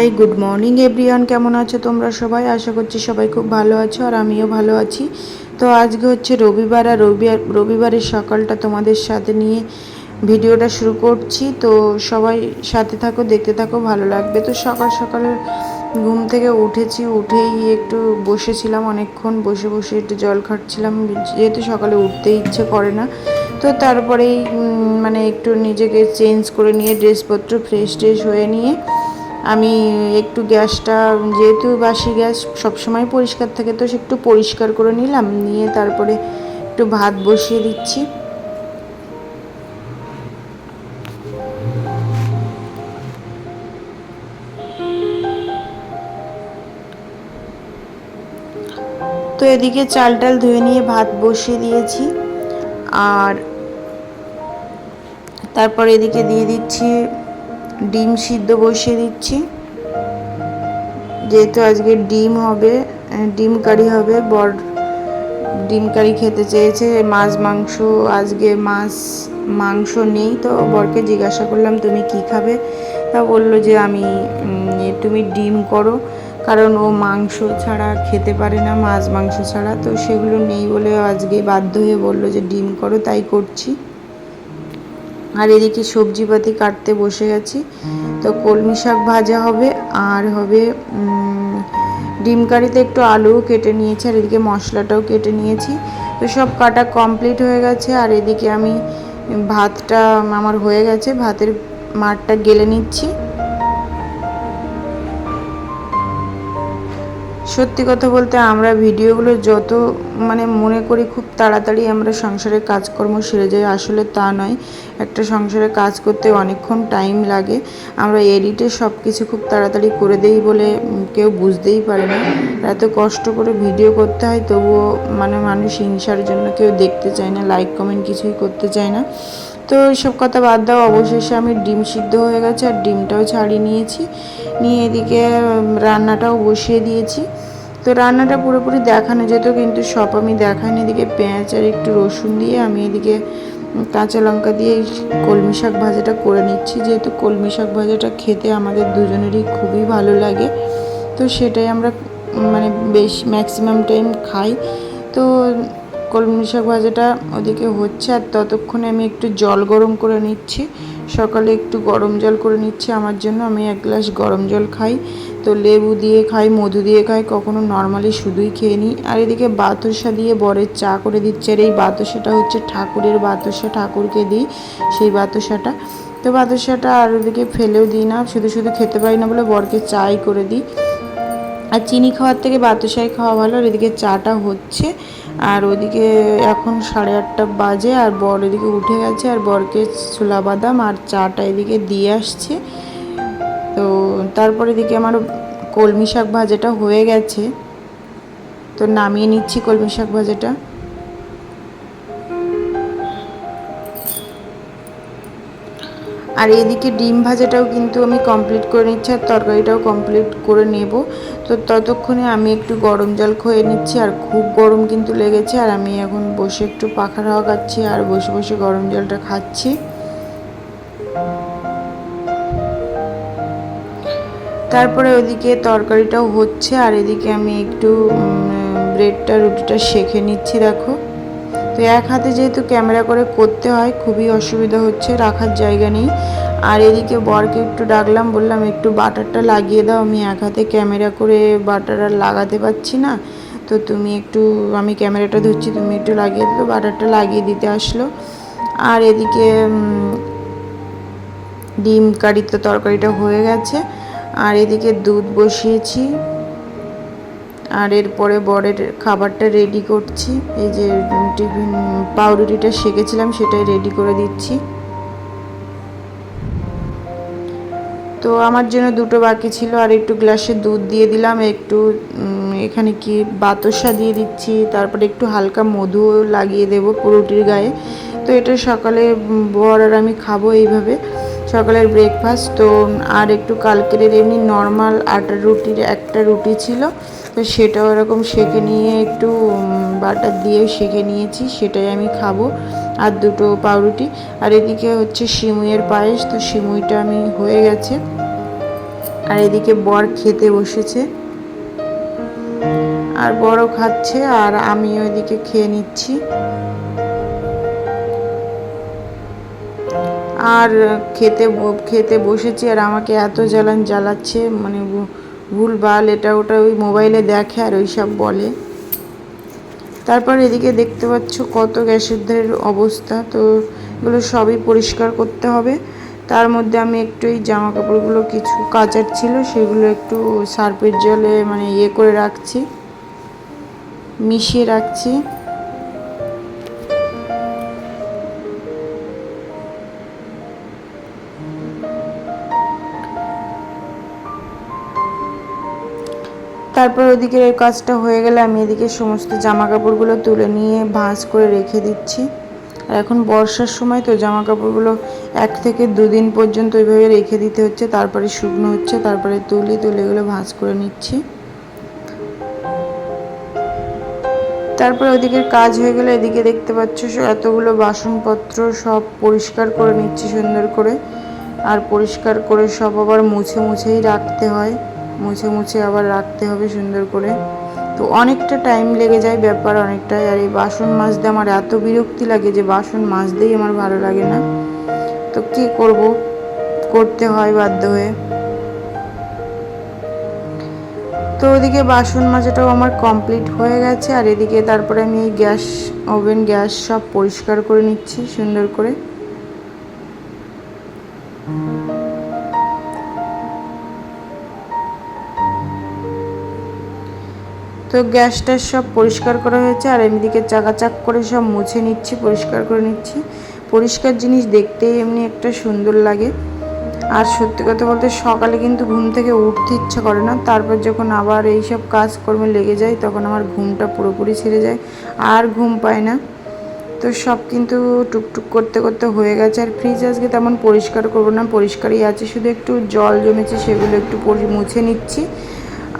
High, good morning everyone. কেমন আছো তোমরা সবাই? আশা করছি সবাই খুব ভালো আছো আর আমিও ভালো আছি। তো আজকে হচ্ছে রবিবার আর রবিবার রবিবারের সকালটা তোমাদের সাথে নিয়ে ভিডিওটা শুরু করছি। তো সবাই সাথে থাকো, দেখতে থাকো, ভালো লাগবে। তো সকাল সকাল ঘুম থেকে উঠেছি, উঠেই একটু বসেছিলাম অনেকক্ষণ, বসে বসে একটু জল খাটছিলাম যেহেতু সকালে উঠতে ইচ্ছে করে না। তো তারপরেই মানে একটু নিজেকে চেঞ্জ করে নিয়ে, ড্রেসপত্র ফ্রেশ ট্রেশ হয়ে নিয়ে আমি একটু গ্যাসটা, যেহেতু বাসি গ্যাস সবসময় পরিষ্কার থাকে, তো সে একটু পরিষ্কার করে নিলাম, নিয়ে তারপরে একটু ভাত বসিয়ে দিচ্ছি। তো এদিকে চাল টাল ধুয়ে নিয়ে ভাত বসিয়ে দিয়েছি, আর তারপর এদিকে দিয়ে দিচ্ছি ডিম সিদ্ধ বসিয়ে দিচ্ছি। যেহেতু আজকে ডিম হবে ডিম কারি হবে, বর ডিম কারি খেতে চেয়েছে, মাছ, মাংস, আজকে মাছ, মাংস নেই তো বরকে জিজ্ঞাসা করলাম, তুমি কি খাবে? তা বলল যে, আমি তুমি ডিম করো। কারণ ও মাংস ছাড়া খেতে পারে না, মাছ, মাংস ছাড়া। তো সেগুলো নেই বলে আজকে বাধ্য হয়ে বলল যে, ডিম করো। তাই করছি। আর এদিকে সবজিপাতি কাটতে বসে গেছি। তো কলমি শাক ভাজা হবে, আর হবে ডিম কারিতে একটু আলুও কেটে নিয়েছি, আর এদিকে মশলাটাও কেটে নিয়েছি। তো সব কাটা কমপ্লিট হয়ে গেছে, আর এদিকে আমি ভাতটা আমার হয়ে গেছে, ভাতের মারটা গেলে নিচ্ছি। সত্যি কথা বলতে আমরা ভিডিওগুলো যত মানে মনে করি খুব তাড়াতাড়ি আমরা সংসারের কাজকর্ম সেরে যাই, আসলে তা নয়। একটা সংসারে কাজ করতে অনেকক্ষণ টাইম লাগে। আমরা এডিটে সব কিছু খুব তাড়াতাড়ি করে দেই বলে কেউ বুঝতেই পারে না। এত কষ্ট করে ভিডিও করতে হয়, তবুও মানে মানুষ হিংসার জন্য কেউ দেখতে চায় না লাইক কমেন্ট কিছুই করতে চায় না। তো এইসব কথা বাদ দাও, অবশেষে আমি ডিম সিদ্ধ হয়ে গেছে আর ডিমটাও ছাড়িয়ে নিয়েছি। নিয়ে এদিকে রান্নাটাও বসিয়ে দিয়েছি। তো রান্নাটা পুরোপুরি দেখানো যেত, কিন্তু সব আমি দেখাইনি। এদিকে পেঁয়াজ আর একটু রসুন দিয়ে আমি এদিকে কাঁচা লঙ্কা দিয়ে কলমি শাক ভাজাটা করে নিচ্ছি। যেহেতু কলমি শাক ভাজাটা খেতে আমাদের দুজনেরই খুবই ভালো লাগে, তো সেটাই আমরা মানে বেশ ম্যাক্সিমাম টাইম খাই। তো কলমি শাক ভাজাটা ওদিকে হচ্ছে, আর ততক্ষণে আমি একটু জল গরম করে নিচ্ছি। সকালে একটু গরম জল করে নিচ্ছি, আমার জন্য আমি এক গ্লাস গরম জল খাই। তো লেবু দিয়ে খাই, মধু দিয়ে খাই, কখনো নর্মালি শুধুই খেয়ে নিই। আর এদিকে বাতাসা দিয়ে বরের চা করে দিচ্ছে, আর এই বাতাসাটা হচ্ছে ঠাকুরের বাতাসা, ঠাকুরকে দিই সেই বাতাসাটা। তো বাতাসাটা আর ওদিকে ফেলেও দিই না, শুধু শুধু খেতে পারি না বলে বরকে চাই করে দিই। আর চিনি খাওয়ার থেকে বাতাসাই খাওয়া ভালো, আর এদিকে চাটা হচ্ছে। আর ওদিকে এখন সাড়ে আটটা বাজে আর বর এদিকে উঠে গেছে আর বরকে ছোলা বাদাম আর চাটা এদিকে দিয়ে আসছে। তো তারপরে এদিকে আমার কলমি শাক ভাজাটা হয়ে গেছে। তো নামিয়ে নিচ্ছি কলমি শাক ভাজাটা। আর এদিকে ডিম ভাজাটাও কিন্তু আমি কমপ্লিট করে নিচ্ছি আর তরকারিটাও কমপ্লিট করে নেব। তো ততক্ষণে আমি একটু গরম জল খেয়ে নিচ্ছি আর খুব গরম কিন্তু লেগেছে আর আমি এখন বসে একটু পাখার হাওয়া খাচ্ছি আর বসে বসে গরম জলটা খাচ্ছি। তারপরে ওদিকে তরকারিটাও হচ্ছে আর এদিকে আমি একটু ব্রেডটা, রুটিটা সেঁকে নিচ্ছি, দেখো। তো এক হাতে যেহেতু ক্যামেরা করে করতে হয়, খুবই অসুবিধা হচ্ছে, রাখার জায়গা নেই। আর এদিকে বরকে একটু ডাকলাম, বললাম, একটু বাটারটা লাগিয়ে দাও, আমি এক হাতে ক্যামেরা করে বাটার আর লাগাতে পারছি না। তো তুমি একটু, আমি ক্যামেরাটা ধরছি, তুমি একটু লাগিয়ে দিও বাটারটা লাগিয়ে দিতে আসলো। আর এদিকে ডিম কারিতে তরকারিটা হয়ে গেছে। আর এদিকে দুধ বসিয়েছি। আর এরপরে বরের খাবারটা রেডি করছি। এই যে টিফিন পাউরুটিটা সেকেছিলাম, সেটাই রেডি করে দিচ্ছি। তো আমার জন্য দুটো বাকি ছিল, আর একটু গ্লাসে দুধ দিয়ে দিলাম, একটু এখানে কি বাতাসা দিয়ে দিচ্ছি, তারপরে একটু হালকা মধু লাগিয়ে দেব পুরোটির গায়ে। তো এটা সকালে বর আর আমি খাব এইভাবে, সকালের ব্রেকফাস্ট তো, আর একটু কালকের এমনি নর্মাল আটার রুটির একটা রুটি ছিল। তো সেটাও এরকম সেঁকে নিয়ে একটু বাটার দিয়ে সেঁকে নিয়েছি, সেটাই আমি খাব। আর দুটো পাউরুটি। আর এদিকে হচ্ছে সিমুইয়ের পায়েস, তো সিমুইটা আমি হয়ে গেছে। আর এদিকে বর খেতে বসেছে। আর বড় খাচ্ছে, আর আমি ওইদিকে খেয়ে নিচ্ছি। আর খেতে খেতে বসেছি, আর আমাকে এত জ্বালান জ্বালাচ্ছে মানে ভুল ভালো এটা ওটা ওই মোবাইলে দেখে আর ওই সব বলে। তারপর এদিকে দেখতে পাচ্ছ কত গ্যাসের ধারের অবস্থা। তো এগুলো সবই পরিষ্কার করতে হবে। তার মধ্যে আমি একটু এই জামা কাপড়গুলো কিছু কাচার ছিল, সেগুলো একটু সার্পের জলে মানে ইয়ে করে রাখছি, মিশিয়ে রাখছি। তারপর ওদিকে এই কাজটা হয়ে গেলে আমি এদিকে সমস্ত জামা কাপড়গুলো তুলে নিয়ে ভাঁজ করে রেখে দিচ্ছি। আর এখন বর্ষার সময় তো জামা কাপড়গুলো এক থেকে দুদিন পর্যন্ত ওইভাবে রেখে দিতে হচ্ছে। তারপরে শুকনো হচ্ছে, তারপরে তুলি তুলে এগুলো ভাঁজ করে নিচ্ছি। তারপরে ওদিকের কাজ হয়ে গেলে এদিকে দেখতে পাচ্ছ এতগুলো বাসনপত্র সব পরিষ্কার করে নিচ্ছি সুন্দর করে। আর পরিষ্কার করে সব আবার মুছে মুছেই রাখতে হয়। মুছে মুছে আবার রাখতে হবে সুন্দর করে। তো অনেকটা টাইম লেগে যায় ব্যাপার অনেকটাই। আর এই বাসন মাজতে আমার এত বিরক্তি লাগে যে বাসন মাজতেই আমার ভালো লাগে না। তো কি করব? করতে হয় বাধ্য হয়ে। তো ওদিকে বাসন মাজাটাও আমার কমপ্লিট হয়ে গেছে। আর এদিকে তারপরে আমি এই গ্যাস ওভেন গ্যাস সব পরিষ্কার করে নিচ্ছি সুন্দর করে। তো গ্যাসটা সব পরিষ্কার করা হয়েছে আর এমনিকে চাকাচাক করে সব মুছে নিচ্ছি, পরিষ্কার করে নিচ্ছি। পরিষ্কার জিনিস দেখতেই এমনি একটা সুন্দর লাগে। আর সত্যি কথা বলতে সকালে কিন্তু ঘুম থেকে উঠতে ইচ্ছা করে না। তারপর যখন আবার এই সব কাজকর্মে লেগে যায়, তখন আমার ঘুমটা পুরোপুরি ছেড়ে যায়। আর ঘুম পায় না। তো সব কিন্তু টুকটুক করতে করতে হয়ে গেছে। আর ফ্রিজ আজকে তেমন পরিষ্কার করব না। পরিষ্কারই আছে। শুধু একটু জল জমেছে, সেগুলো একটু মুছে নিচ্ছি।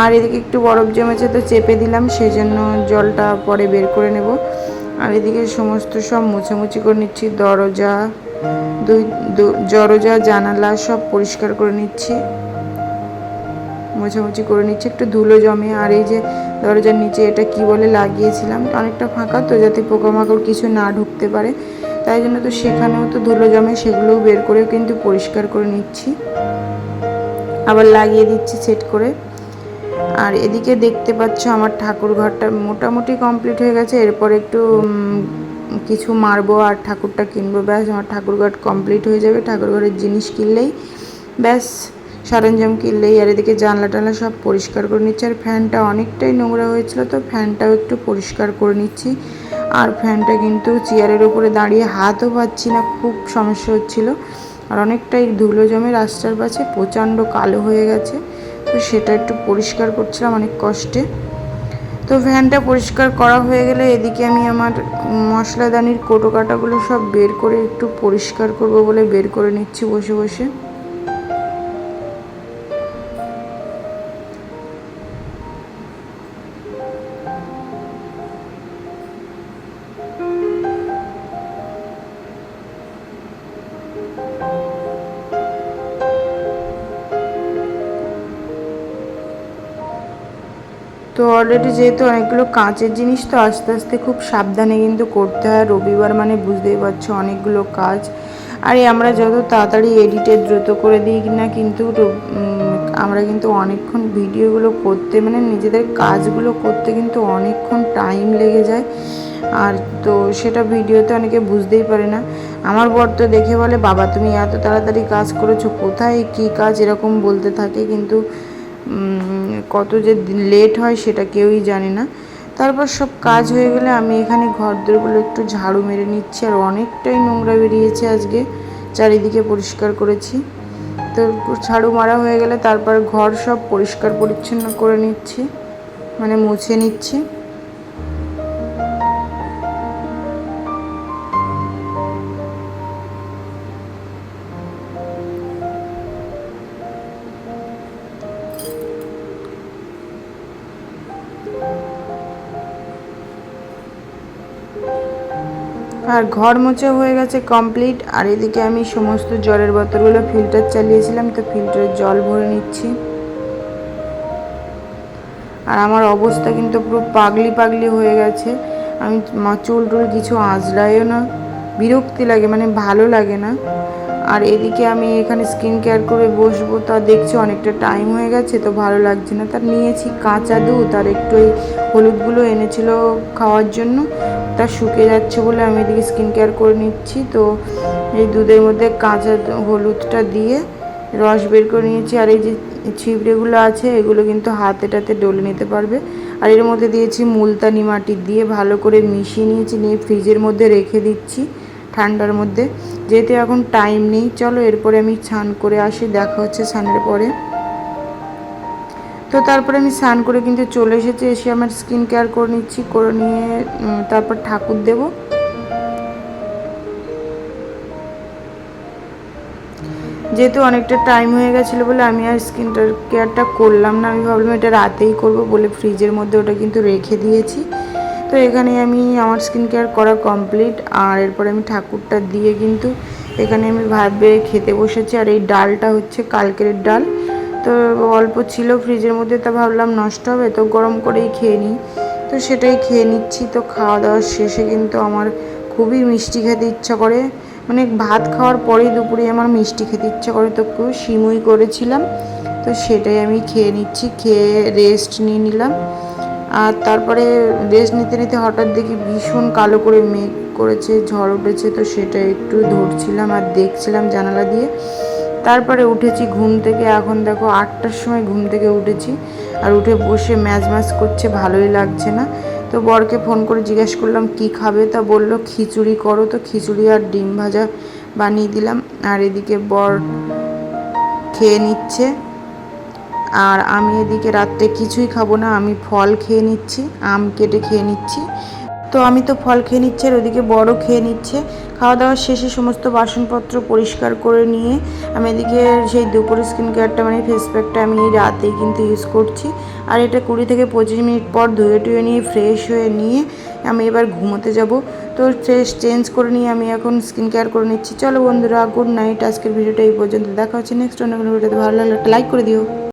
আর এদিকে একটু বরফ জমেছে তো চেপে দিলাম সেই জন্য জলটা পরে বের করে নেব। আর এদিকে সমস্ত সব মুছামুছি করে নিচ্ছি, দরজা, দুই দরজা, জানালা সব পরিষ্কার করে নিচ্ছি। মোছামুছি করে নিচ্ছি, একটু ধুলো জমে। আর এই যে দরজার নিচে এটা কি বলে লাগিয়েছিলাম, অনেকটা ফাঁকা তো, যাতে পোকামাকড় কিছু না ঢুকতে পারে। তাই জন্য তো সেখানেও তো ধুলো জমে, সেগুলোও বের করেও কিন্তু পরিষ্কার করে নিচ্ছি। আবার লাগিয়ে দিচ্ছি সেট করে। আর এদিকে দেখতে পাচ্ছ আমার ঠাকুর ঘরটা মোটামুটি কমপ্লিট হয়ে গেছে। এরপর একটু কিছু মারবো আর ঠাকুরটা কিনবো। ব্যাস, আমার ঠাকুর ঘর কমপ্লিট হয়ে যাবে। ঠাকুর ঘরের জিনিস কিনলেই, ব্যাস, সরঞ্জাম কিনলেই। আর এদিকে জানলা টানলা সব পরিষ্কার করে নিচ্ছি। আর ফ্যানটা অনেকটাই নোংরা হয়েছিল, তো ফ্যানটাও একটু পরিষ্কার করে নিচ্ছি। আর ফ্যানটা কিন্তু চেয়ারের উপরে দাঁড়িয়ে হাতও পাচ্ছি না, খুব সমস্যা হচ্ছিল। আর অনেকটাই ধুলো জমে রাস্তার পাশে প্রচণ্ড কালো হয়ে গেছে। তো সেটা একটু পরিষ্কার করছিলাম অনেক কষ্টে। তো ভ্যানটা পরিষ্কার করা হয়ে গেলে এদিকে আমি আমার মশলাদানির কোটো কাটাগুলো সব বের করে একটু পরিষ্কার করব বলে বের করে নিচ্ছি বসে বসে। তো অলরেডি যেহেতু অনেকগুলো কাঁচের জিনিস তো আস্তে আস্তে খুব সাবধানে কিন্তু করতে হয়। রবিবার মানে বুঝতেই পারছ অনেকগুলো কাজ। আর আমরা যত তাড়াতাড়ি এডিটে দ্রুত করে দিই না কিন্তু আমরা কিন্তু অনেকক্ষণ ভিডিওগুলো করতে মানে নিজেদের কাজগুলো করতে কিন্তু অনেকক্ষণ টাইম লেগে যায়। আর তো সেটা ভিডিওতে অনেকে বুঝতেই পারে না। আমার বর তো দেখে বলে, বাবা, তুমি এত তাড়াতাড়ি কাজ করেছ, কোথায় কী কাজ এরকম বলতে থাকে? কিন্তু কত যে লেট হয় সেটা কেউই জানে না। তারপর সব কাজ হয়ে গেলে আমি এখানে ঘর দরগুলো একটু ঝাড়ু মেরে নিচ্ছি, আর অনেকটাই নোংরা বেরিয়েছে আজকে। চারিদিকে পরিষ্কার করেছি। তো ঝাড়ু মারা হয়ে গেলে তারপর ঘর সব পরিষ্কার পরিচ্ছন্ন করে নিচ্ছি মানে মুছে নিচ্ছি। আর ঘর মোছা হয়ে গেছে কমপ্লিট আর এদিকে আমি সমস্ত জলের বোতলগুলো ফিল্টার চালিয়েছিলাম, তো ফিল্টারে জল ভরে নিচ্ছি। আর আমার অবস্থা কিন্তু পুরো পাগলি পাগলি হয়ে গেছে। আমি চুল টুল কিছু আঁচড়াইও না। বিরক্তি লাগে মানে ভালো লাগে না। আর এদিকে আমি এখানে স্কিন কেয়ার করে বসবো, তা দেখছি অনেকটা টাইম হয়ে গেছে, তো ভালো লাগছে না। তার নিয়েছি কাঁচা দুধ, আর একটু হলুদগুলো এনেছিল খাওয়ার জন্য। তা শুকে যাচ্ছে বলে আমি এদিকে স্কিন কেয়ার করে নিচ্ছি। তো এই দুধের মধ্যে কাঁচা হলুদটা দিয়ে রস বের করে নিয়েছি। আর এই যে ছিবড়েগুলো আছে, এগুলো কিন্তু হাতে টাতে ডলে নিতে পারবে। আর এর মধ্যে দিয়েছি মুলতানি মাটি দিয়ে ভালো করে মিশিয়ে নিয়েছি, নিয়ে ফ্রিজের মধ্যে রেখে দিচ্ছি ঠান্ডার মধ্যে। যেহেতু এখন টাইম নেই, চলো এরপরে আমি স্নান করে আসি, দেখা হচ্ছে স্নানের পরে। তো তারপরে আমি স্নান করে কিন্তু চলে এসেছি, এসে আমার স্কিন কেয়ার করে নিচ্ছি, করে নিয়ে তারপর ঠাকুর দেবো। যেহেতু অনেকটা টাইম হয়ে গেছিল বলে আমি আর স্কিনটার কেয়ারটা করলাম না, আমি ভাবলাম এটা রাতেই করব বলে ফ্রিজের মধ্যে ওটা কিন্তু রেখে দিয়েছি। তো এখানে আমি আমার স্কিন কেয়ার করা কমপ্লিট আর এরপরে আমি ঠাকুরটা দিয়ে কিন্তু এখানে আমি ভাবে খেতে বসেছি, আর এই ডালটা হচ্ছে কালকের ডাল। তো অল্প ছিল ফ্রিজের মধ্যে, তা ভাবলাম নষ্ট হবে, তো গরম করেই খেয়ে নিই। তো সেটাই খেয়ে নিচ্ছি, তো খাওয়া দাওয়ার শেষে কিন্তু আমার খুবই মিষ্টি খেতে ইচ্ছা করে। মানে ভাত খাওয়ার পরেই দুপুরে আমার মিষ্টি খেতে ইচ্ছা করে, তো সিমুই করেছিলাম। তো সেটাই আমি খেয়ে নিচ্ছি, খেয়ে রেস্ট নিয়ে নিলাম। আর তারপরে রেস্ট নিতে নিতে হঠাৎ দেখি ভীষণ কালো করে মেঘ করেছে, ঝড় উঠেছে, তো সেটা একটু ধরছিলাম আর দেখছিলাম জানালা দিয়ে। তারপরে উঠেছি ঘুম থেকে। এখন দেখো আটটার সময় ঘুম থেকে উঠেছি আর উঠে বসে ম্যাজ ম্যাজ করছে, ভালোই লাগছে না। তো বরকে ফোন করে জিজ্ঞেস করলাম, কি খাবে? তা বলল, খিচুড়ি করো তো, খিচুড়ি আর ডিম ভাজা বানিয়ে দিলাম। আর এদিকে বর খেয়ে নিচ্ছে। আর আমি এদিকে রাত্রে কিছুই খাব না, আমি ফল খেয়ে নিচ্ছি, আম কেটে খেয়ে নিচ্ছি। তো আমি তো ফল খেয়ে নিচ্ছি আর ওদিকে বড় খেয়ে নিচ্ছে। খাওয়া দাওয়ার শেষে সমস্ত বাসনপত্র পরিষ্কার করে নিয়ে আমি এদিকে সেই দুপুরের স্কিন কেয়ারটা মানে ফেস প্যাকটা আমি রাতেই কিন্তু ইউজ করছি। আর এটা কুড়ি থেকে পঁচিশ মিনিট পর ধুয়ে টুয়ে নিয়ে ফ্রেশ হয়ে নিয়ে আমি এবার ঘুমোতে যাব। তো ফ্রেশ চেঞ্জ করে নিয়ে আমি এখন স্কিন কেয়ার করে নিচ্ছি। চলো বন্ধুরা গুড নাইট আজকের ভিডিওটা এই পর্যন্ত। দেখা হচ্ছে নেক্সট অন্য কোনো ভিডিওতে ভালো লাগলে একটা লাইক করে দিও।